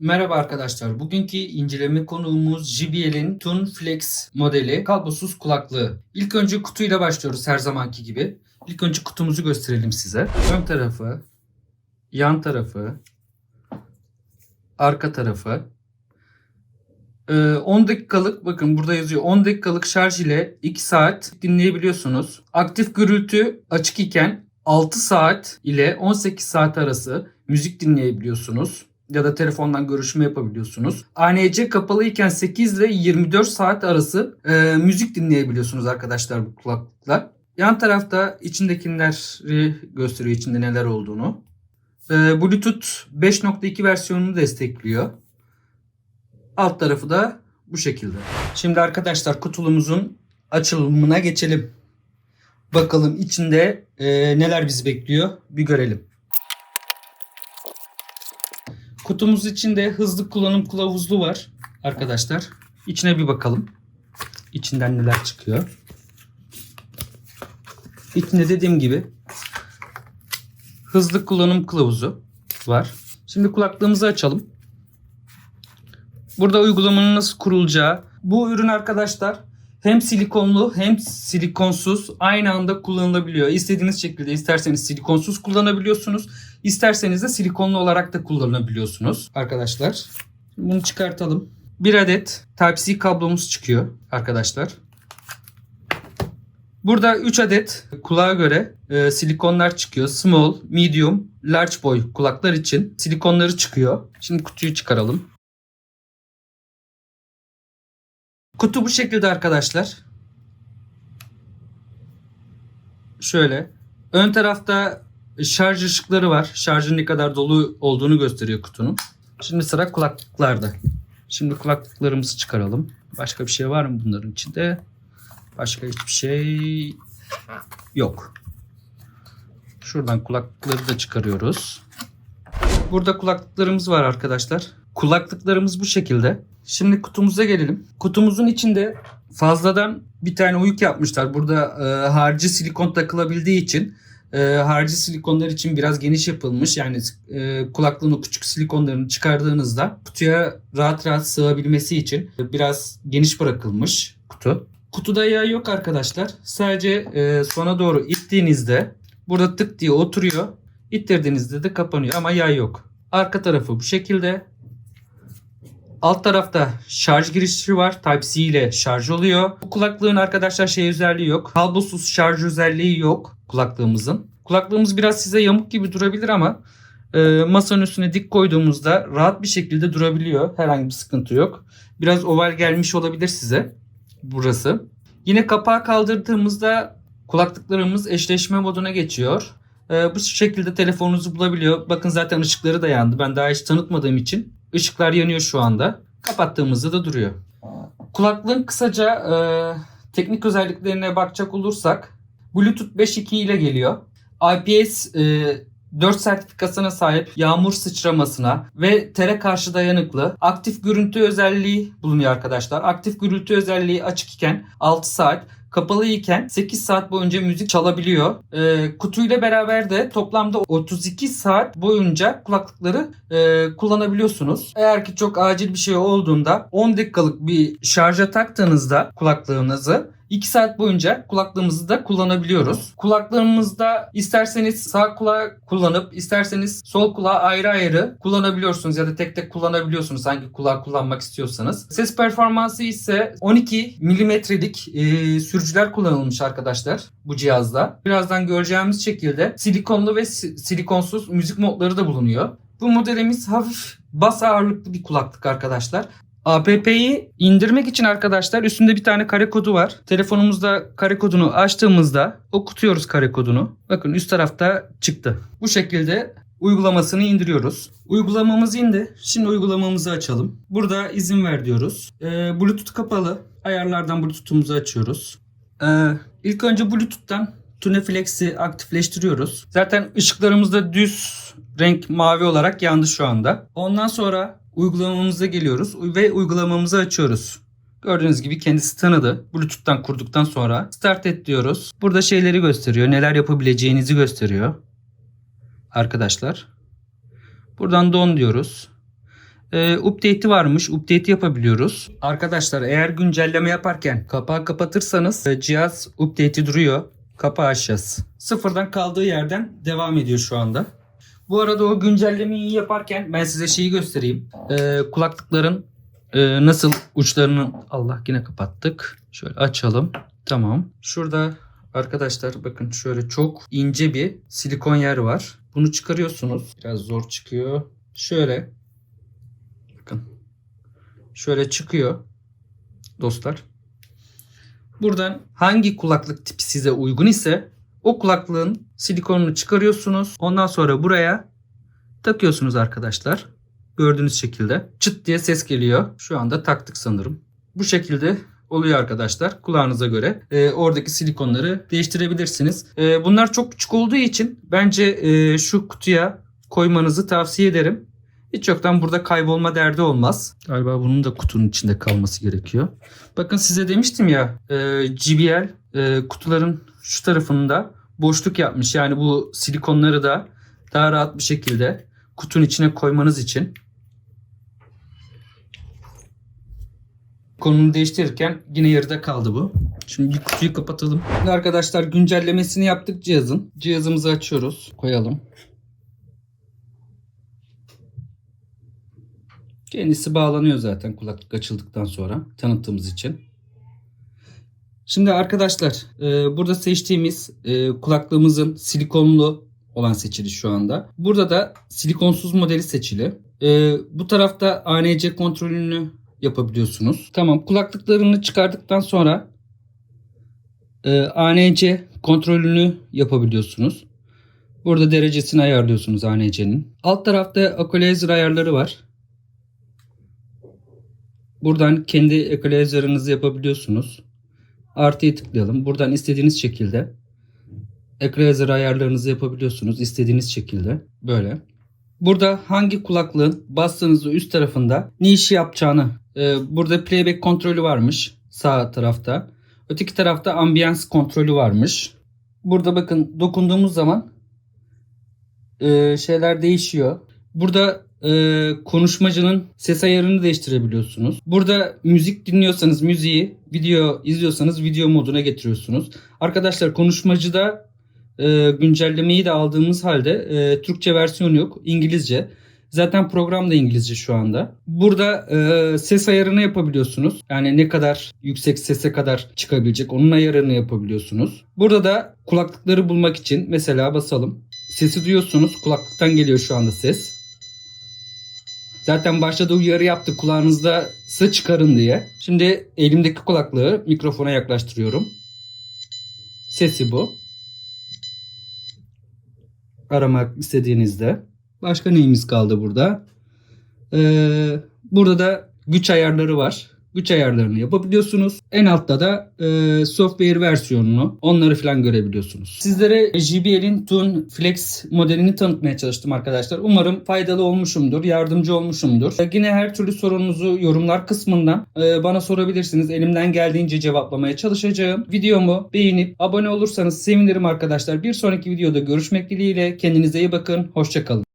Merhaba arkadaşlar. Bugünkü inceleme konuğumuz JBL'in Tune Flex modeli kablosuz kulaklığı. İlk önce kutuyla başlıyoruz her zamanki gibi. İlk önce kutumuzu gösterelim size. Ön tarafı, yan tarafı, arka tarafı. Ee, 10 dakikalık bakın burada yazıyor 10 dakikalık şarj ile 2 saat dinleyebiliyorsunuz. Aktif gürültü açık iken 6 saat ile 18 saat arası müzik dinleyebiliyorsunuz ya da telefondan görüşme yapabiliyorsunuz. ANC kapalı iken 8 ile 24 saat arası e, müzik dinleyebiliyorsunuz arkadaşlar bu kulaklıkla. Yan tarafta içindekileri gösteriyor içinde neler olduğunu. E, Bluetooth 5.2 versiyonunu destekliyor. Alt tarafı da bu şekilde. Şimdi arkadaşlar kutulumuzun açılımına geçelim. Bakalım içinde e, neler bizi bekliyor bir görelim. Kutumuz içinde hızlı kullanım kılavuzlu var arkadaşlar. İçine bir bakalım. İçinden neler çıkıyor. İçinde dediğim gibi hızlı kullanım kılavuzu var. Şimdi kulaklığımızı açalım. Burada uygulamanın nasıl kurulacağı. Bu ürün arkadaşlar hem silikonlu hem silikonsuz aynı anda kullanılabiliyor. İstediğiniz şekilde isterseniz silikonsuz kullanabiliyorsunuz. İsterseniz de silikonlu olarak da kullanabiliyorsunuz arkadaşlar. Bunu çıkartalım. Bir adet Type-C kablomuz çıkıyor arkadaşlar. Burada 3 adet kulağa göre e, silikonlar çıkıyor. Small, medium, large boy kulaklar için silikonları çıkıyor. Şimdi kutuyu çıkaralım. Kutu bu şekilde arkadaşlar. Şöyle. Ön tarafta şarj ışıkları var. Şarjın ne kadar dolu olduğunu gösteriyor kutunun. Şimdi sıra kulaklıklarda. Şimdi kulaklıklarımızı çıkaralım. Başka bir şey var mı bunların içinde? Başka hiçbir şey yok. Şuradan kulaklıkları da çıkarıyoruz. Burada kulaklıklarımız var arkadaşlar. Kulaklıklarımız bu şekilde. Şimdi kutumuza gelelim. Kutumuzun içinde fazladan bir tane uyuk yapmışlar. Burada e, harici silikon takılabildiği için e, harici silikonlar için biraz geniş yapılmış. Yani e, kulaklığın o küçük silikonlarını çıkardığınızda kutuya rahat rahat sığabilmesi için biraz geniş bırakılmış kutu. Kutuda yay yok arkadaşlar. Sadece e, sona doğru ittiğinizde burada tık diye oturuyor. İttirdiğinizde de kapanıyor ama yay yok. Arka tarafı bu şekilde. Alt tarafta şarj girişi var. Type-C ile şarj oluyor. Bu kulaklığın arkadaşlar şey özelliği yok. Kablosuz şarj özelliği yok kulaklığımızın. Kulaklığımız biraz size yamuk gibi durabilir ama e, masanın üstüne dik koyduğumuzda rahat bir şekilde durabiliyor. Herhangi bir sıkıntı yok. Biraz oval gelmiş olabilir size burası. Yine kapağı kaldırdığımızda kulaklıklarımız eşleşme moduna geçiyor. E, bu şekilde telefonunuzu bulabiliyor. Bakın zaten ışıkları da yandı. Ben daha hiç tanıtmadığım için ışıklar yanıyor şu anda. Kapattığımızda da duruyor. Kulaklığın kısaca e, teknik özelliklerine bakacak olursak Bluetooth 5.2 ile geliyor. IPS e, 4 sertifikasına sahip yağmur sıçramasına ve tere karşı dayanıklı. Aktif gürültü özelliği bulunuyor arkadaşlar. Aktif gürültü özelliği açık iken 6 saat, kapalı iken 8 saat boyunca müzik çalabiliyor. Ee, kutuyla beraber de toplamda 32 saat boyunca kulaklıkları e, kullanabiliyorsunuz. Eğer ki çok acil bir şey olduğunda 10 dakikalık bir şarja taktığınızda kulaklığınızı 2 saat boyunca kulaklığımızı da kullanabiliyoruz. Kulaklığımızda isterseniz sağ kulağı kullanıp isterseniz sol kulağı ayrı ayrı kullanabiliyorsunuz ya da tek tek kullanabiliyorsunuz hangi kulağı kullanmak istiyorsanız. Ses performansı ise 12 milimetrelik e, sürücüler kullanılmış arkadaşlar bu cihazda. Birazdan göreceğimiz şekilde silikonlu ve si- silikonsuz müzik modları da bulunuyor. Bu modelimiz hafif bas ağırlıklı bir kulaklık arkadaşlar. APP'yi indirmek için arkadaşlar üstünde bir tane kare kodu var. Telefonumuzda kare kodunu açtığımızda okutuyoruz kare kodunu. Bakın üst tarafta çıktı. Bu şekilde uygulamasını indiriyoruz. Uygulamamız indi. Şimdi uygulamamızı açalım. Burada izin ver diyoruz. Ee, Bluetooth kapalı. Ayarlardan Bluetooth'umuzu açıyoruz. Ee, ilk önce Bluetooth'tan Tuneflex'i aktifleştiriyoruz. Zaten ışıklarımız da düz renk mavi olarak yandı şu anda. Ondan sonra uygulamamıza geliyoruz ve uygulamamızı açıyoruz. Gördüğünüz gibi kendisi tanıdı. Bluetooth'tan kurduktan sonra start et diyoruz. Burada şeyleri gösteriyor. Neler yapabileceğinizi gösteriyor. Arkadaşlar. Buradan don diyoruz. e, update'i varmış. Update yapabiliyoruz. Arkadaşlar eğer güncelleme yaparken kapağı kapatırsanız e, cihaz update'i duruyor. Kapağı açacağız. Sıfırdan kaldığı yerden devam ediyor şu anda. Bu arada o güncellemeyi yaparken ben size şeyi göstereyim. E, kulaklıkların e, nasıl uçlarını Allah yine kapattık. Şöyle açalım. Tamam. Şurada arkadaşlar bakın şöyle çok ince bir silikon yer var. Bunu çıkarıyorsunuz. Biraz zor çıkıyor. Şöyle. Bakın. Şöyle çıkıyor. Dostlar. Buradan hangi kulaklık tipi size uygun ise o kulaklığın silikonunu çıkarıyorsunuz. Ondan sonra buraya takıyorsunuz arkadaşlar. Gördüğünüz şekilde. Çıt diye ses geliyor. Şu anda taktık sanırım. Bu şekilde oluyor arkadaşlar. Kulağınıza göre. Ee, oradaki silikonları değiştirebilirsiniz. Ee, bunlar çok küçük olduğu için bence e, şu kutuya koymanızı tavsiye ederim. Hiç yoktan burada kaybolma derdi olmaz. Galiba bunun da kutunun içinde kalması gerekiyor. Bakın size demiştim ya e, JBL e, kutuların şu tarafında boşluk yapmış. Yani bu silikonları da daha rahat bir şekilde kutunun içine koymanız için. Konunu değiştirirken yine yarıda kaldı bu. Şimdi bir kutuyu kapatalım. Arkadaşlar güncellemesini yaptık cihazın. Cihazımızı açıyoruz. Koyalım. Kendisi bağlanıyor zaten kulaklık açıldıktan sonra tanıttığımız için. Şimdi arkadaşlar e, burada seçtiğimiz e, kulaklığımızın silikonlu olan seçili şu anda. Burada da silikonsuz modeli seçili. E, bu tarafta ANC kontrolünü yapabiliyorsunuz. Tamam kulaklıklarını çıkardıktan sonra e, ANC kontrolünü yapabiliyorsunuz. Burada derecesini ayarlıyorsunuz ANC'nin. Alt tarafta equalizer ayarları var. Buradan kendi equalizer'ınızı yapabiliyorsunuz. Artıya tıklayalım. Buradan istediğiniz şekilde equalizer ayarlarınızı yapabiliyorsunuz. istediğiniz şekilde. Böyle. Burada hangi kulaklığın bastığınızda üst tarafında ne işi yapacağını e, burada playback kontrolü varmış sağ tarafta. Öteki tarafta ambiyans kontrolü varmış. Burada bakın dokunduğumuz zaman e, şeyler değişiyor. Burada e, konuşmacının ses ayarını değiştirebiliyorsunuz. Burada müzik dinliyorsanız müziği, video izliyorsanız video moduna getiriyorsunuz. Arkadaşlar konuşmacıda e, güncellemeyi de aldığımız halde e, Türkçe versiyonu yok. İngilizce. Zaten program da İngilizce şu anda. Burada e, ses ayarını yapabiliyorsunuz. Yani ne kadar yüksek sese kadar çıkabilecek onun ayarını yapabiliyorsunuz. Burada da kulaklıkları bulmak için mesela basalım. Sesi duyuyorsunuz. Kulaklıktan geliyor şu anda ses. Zaten başta da uyarı yaptı kulağınızda sı çıkarın diye. Şimdi elimdeki kulaklığı mikrofona yaklaştırıyorum. Sesi bu. Aramak istediğinizde. Başka neyimiz kaldı burada? Ee, burada da güç ayarları var. Güç ayarlarını yapabiliyorsunuz. En altta da e, software versiyonunu onları falan görebiliyorsunuz. Sizlere JBL'in Tune Flex modelini tanıtmaya çalıştım arkadaşlar. Umarım faydalı olmuşumdur, yardımcı olmuşumdur. E, yine her türlü sorunuzu yorumlar kısmından e, bana sorabilirsiniz. Elimden geldiğince cevaplamaya çalışacağım. Videomu beğenip abone olursanız sevinirim arkadaşlar. Bir sonraki videoda görüşmek dileğiyle. Kendinize iyi bakın. Hoşçakalın.